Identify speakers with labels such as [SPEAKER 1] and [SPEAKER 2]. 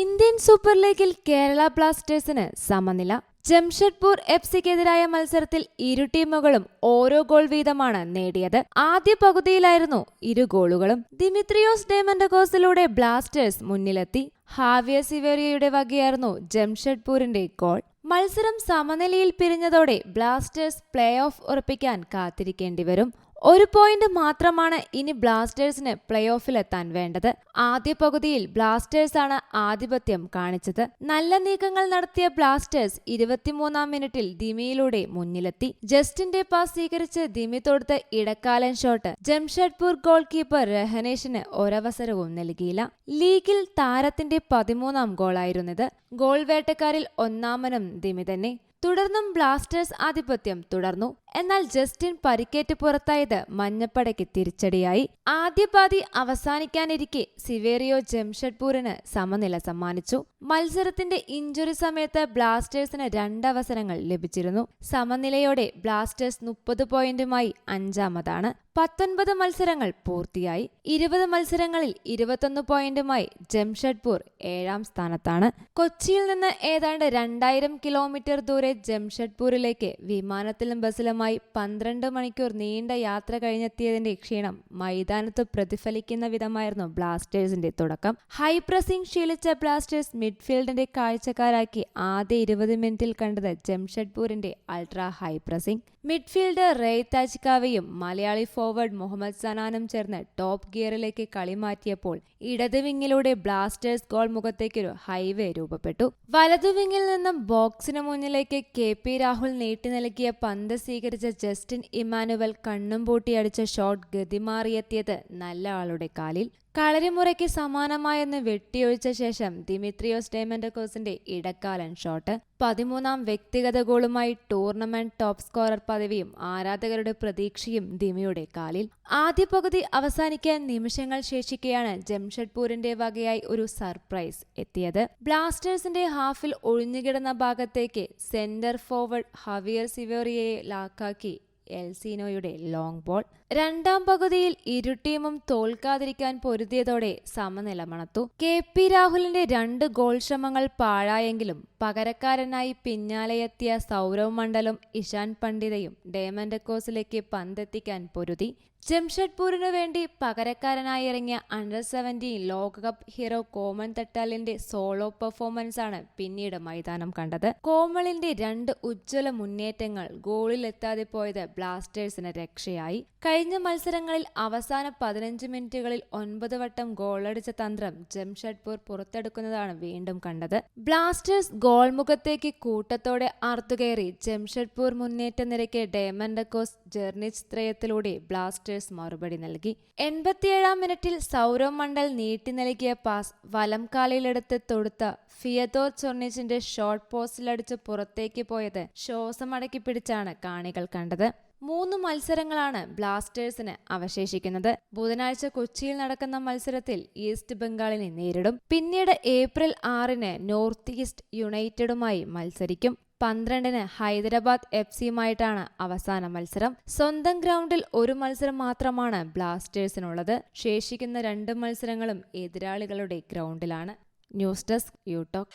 [SPEAKER 1] Indian super ലീഗിൽ കേരള ബ്ലാസ്റ്റേഴ്സിന് സമനില. ജംഷഡ്പൂർ എഫ് സിക്കെതിരായ മത്സരത്തിൽ ഇരു ടീമുകളും ഓരോ ഗോൾ വീതമാണ് നേടിയത്. ആദ്യ പകുതിയിലായിരുന്നു ഇരു ഗോളുകളും. ദിമിത്രിയോസ് ഡേമൻഡഗോസിലൂടെ ബ്ലാസ്റ്റേഴ്സ് മുന്നിലെത്തി. ഹാവിയ സിവേറിയയുടെ വകയായിരുന്നു ജംഷഡ്പൂരിന്റെ ഗോൾ. മത്സരം സമനിലയിൽ പിരിഞ്ഞതോടെ ബ്ലാസ്റ്റേഴ്സ് പ്ലേ ഓഫ് ഉറപ്പിക്കാൻ കാത്തിരിക്കേണ്ടി വരും ഒരു പോയിന്റ് മാത്രമാണ് ഇനി ബ്ലാസ്റ്റേഴ്സിന് പ്ലേ ഓഫിലെത്താൻ വേണ്ടത്. ആദ്യ പകുതിയിൽ ബ്ലാസ്റ്റേഴ്സാണ് ആധിപത്യം കാണിച്ചത്. നല്ല നീക്കങ്ങൾ നടത്തിയ ബ്ലാസ്റ്റേഴ്സ് ഇരുപത്തിമൂന്നാം മിനിറ്റിൽ ദിമിയിലൂടെ മുന്നിലെത്തി. ജസ്റ്റിന്റെ പാസ് സ്വീകരിച്ച് ദിമി തൊടുത്ത ഇടക്കാലൻ ഷോട്ട് ജംഷഡ്പൂർ ഗോൾ കീപ്പർ രഹനേഷിന് ഒരവസരവും നൽകിയില്ല. ലീഗിൽ താരത്തിന്റെ പതിമൂന്നാം ഗോളായിരുന്നത് ഗോൾ വേട്ടക്കാരിൽ ഒന്നാമനും ദിമി തന്നെ. തുടർന്നും ബ്ലാസ്റ്റേഴ്സ് ആധിപത്യം തുടർന്നു. എന്നാൽ ജസ്റ്റിൻ പരിക്കേറ്റ് പുറത്തായത് മഞ്ഞപ്പടയ്ക്ക് തിരിച്ചടിയായി. ആദ്യ പാതി അവസാനിക്കാനിരിക്കെ സിവേറിയോ ജംഷഡ്പൂരിന് സമനില സമ്മാനിച്ചു. മത്സരത്തിന്റെ ഇഞ്ചുറി സമയത്ത് ബ്ലാസ്റ്റേഴ്സിന് രണ്ടവസരങ്ങൾ ലഭിച്ചിരുന്നു. സമനിലയോടെ ബ്ലാസ്റ്റേഴ്സ് മുപ്പത് പോയിന്റുമായി അഞ്ചാമതാണ്. പത്തൊൻപത് മത്സരങ്ങൾ പൂർത്തിയായി. ഇരുപത് മത്സരങ്ങളിൽ ഇരുപത്തൊന്ന് പോയിന്റുമായി ജംഷഡ്പൂർ ഏഴാം സ്ഥാനത്താണ്. കൊച്ചിയിൽ നിന്ന് ഏതാണ്ട് രണ്ടായിരം കിലോമീറ്റർ ദൂരെ ജംഷഡ്പൂരിലേക്ക് വിമാനത്തിലും ബസ്സിലുമായി പന്ത്രണ്ട് മണിക്കൂർ നീണ്ട യാത്ര കഴിഞ്ഞെത്തിയതിന്റെ ക്ഷീണം മൈതാനത്ത് പ്രതിഫലിക്കുന്ന വിധമായിരുന്നു ബ്ലാസ്റ്റേഴ്സിന്റെ തുടക്കം. ഹൈ പ്രസിംഗ് ശീലിച്ച ബ്ലാസ്റ്റേഴ്സ് മിഡ്ഫീൽഡിന്റെ കാഴ്ചക്കാരാക്കി ആദ്യ ഇരുപത് മിനിറ്റിൽ കണ്ടത് ജംഷഡ്പൂരിന്റെ ultra high pressing. Midfielder Rei താജിക്കാവയും Malayali forward Muhammad സനാനും ചേർന്ന് ടോപ്പ് ഗിയറിലേക്ക് കളി മാറ്റിയപ്പോൾ ഇടതുവിങ്ങിലൂടെ ബ്ലാസ്റ്റേഴ്സ് ഗോൾ മുഖത്തേക്കൊരു ഹൈവേ രൂപപ്പെട്ടു. വലതുവിങ്ങിൽ നിന്നും ബോക്സിന് മുന്നിലേക്ക് കെ പി രാഹുൽ നീട്ടി നൽകിയ പന്ത് സ്വീകരിച്ച ജസ്റ്റിൻ ഇമാനുവൽ കണ്ണും പൂട്ടിയടിച്ച ഷോട്ട് ഗതിമാറിയെത്തിയത് നല്ല ആളുടെ കാലിൽ. കളരിമുറയ്ക്ക് സമാനമായെന്ന് വെട്ടിയൊഴിച്ച ശേഷം ദിമിത്രിയോസ് ഡേമൻഡക്കോസിന്റെ ഇടക്കാലൻ ഷോട്ട് പതിമൂന്നാം വ്യക്തിഗത ഗോളുമായി ടൂർണമെന്റ് ടോപ്പ് സ്കോറർ പദവിയും ആരാധകരുടെ പ്രതീക്ഷയും ദിമിയുടെ കാലിൽ. ആദ്യ പകുതി അവസാനിക്കാൻ നിമിഷങ്ങൾ ശേഷിക്കെയാണ് ജംഷഡ്പൂരിന്റെ വകയായി ഒരു സർപ്രൈസ് എത്തിയത്. ബ്ലാസ്റ്റേഴ്സിന്റെ ഹാഫിൽ ഒഴിഞ്ഞുകിടന്ന ഭാഗത്തേക്ക് സെന്റർ ഫോർവേഡ് ഹവിയർ സിവേറിയയെ ലാക്കാക്കി എൽസീനോയുടെ ലോങ് ബോൾ. രണ്ടാം പകുതിയിൽ ഇരു ടീമും തോൽക്കാതിരിക്കാൻ പൊരുതിയതോടെ സമനില മണത്തു. കെ പി രാഹുലിന്റെ രണ്ട് ഗോൾ ശ്രമങ്ങൾ പാഴായെങ്കിലും പകരക്കാരനായി പിന്നാലെയെത്തിയ സൗരവ് മണ്ഡലും ഇഷാൻ പണ്ഡിതയും ഡേമൻഡക്കോസിലേക്ക് പന്തെത്തിക്കാൻ പൊരുതി. ജംഷഡ്പൂരിനു വേണ്ടി പകരക്കാരനായി ഇറങ്ങിയ അണ്ടർ സെവന്റീൻ ലോകകപ്പ് ഹീറോ കോമൺ തട്ടാലിന്റെ സോളോ പെർഫോമൻസാണ് പിന്നീട് മൈതാനം കണ്ടത്. കോമളിന്റെ രണ്ട് ഉജ്ജ്വല മുന്നേറ്റങ്ങൾ ഗോളിലെത്താതെ പോയത് ബ്ലാസ്റ്റേഴ്സിന് രക്ഷയായി. കഴിഞ്ഞ മത്സരങ്ങളിൽ അവസാന പതിനഞ്ച് മിനിറ്റുകളിൽ ഒൻപത് വട്ടം ഗോളടിച്ച തന്ത്രം ജംഷഡ്പൂർ പുറത്തെടുക്കുന്നതാണ് വീണ്ടും കണ്ടത്. ബ്ലാസ്റ്റേഴ്സ് ഗോൾമുഖത്തേക്ക് കൂട്ടത്തോടെ ആർത്തുകയറി ജംഷഡ്പൂർ മുന്നേറ്റ നിരക്ക് ഡേമൻഡക്കോസ് ജെർണിച്ച് ത്രയത്തിലൂടെ ബ്ലാസ്റ്റേഴ്സ് മറുപടി നൽകി. എൺപത്തിയേഴാം മിനിറ്റിൽ സൗരവ് മണ്ഡൽ നീട്ടി നൽകിയ പാസ് വലം കാലിലെടുത്ത് തൊടുത്ത ഫിയതോ ചൊർണിച്ചിന്റെ ഷോർട്ട് പോസ്റ്റിലടിച്ച് പുറത്തേക്ക് പോയത് ശ്വാസമടക്കി പിടിച്ചാണ് കാണികൾ കണ്ടത്. മൂന്ന് മത്സരങ്ങളാണ് ബ്ലാസ്റ്റേഴ്സിന് അവശേഷിക്കുന്നത്. ബുധനാഴ്ച കൊച്ചിയിൽ നടക്കുന്ന മത്സരത്തിൽ ഈസ്റ്റ് ബംഗാളിനെ നേരിടും. പിന്നീട് ഏപ്രിൽ ആറിന് നോർത്ത് ഈസ്റ്റ് യുണൈറ്റഡുമായി മത്സരിക്കും. പന്ത്രണ്ടിന് ഹൈദരാബാദ് എഫ് സിയുമായിട്ടാണ് അവസാന മത്സരം. സ്വന്തം ഗ്രൗണ്ടിൽ ഒരു മത്സരം മാത്രമാണ് ബ്ലാസ്റ്റേഴ്സിനുള്ളത്. ശേഷിക്കുന്ന രണ്ട് മത്സരങ്ങളും എതിരാളികളുടെ ഗ്രൗണ്ടിലാണ്. News desk യൂടോക്ക്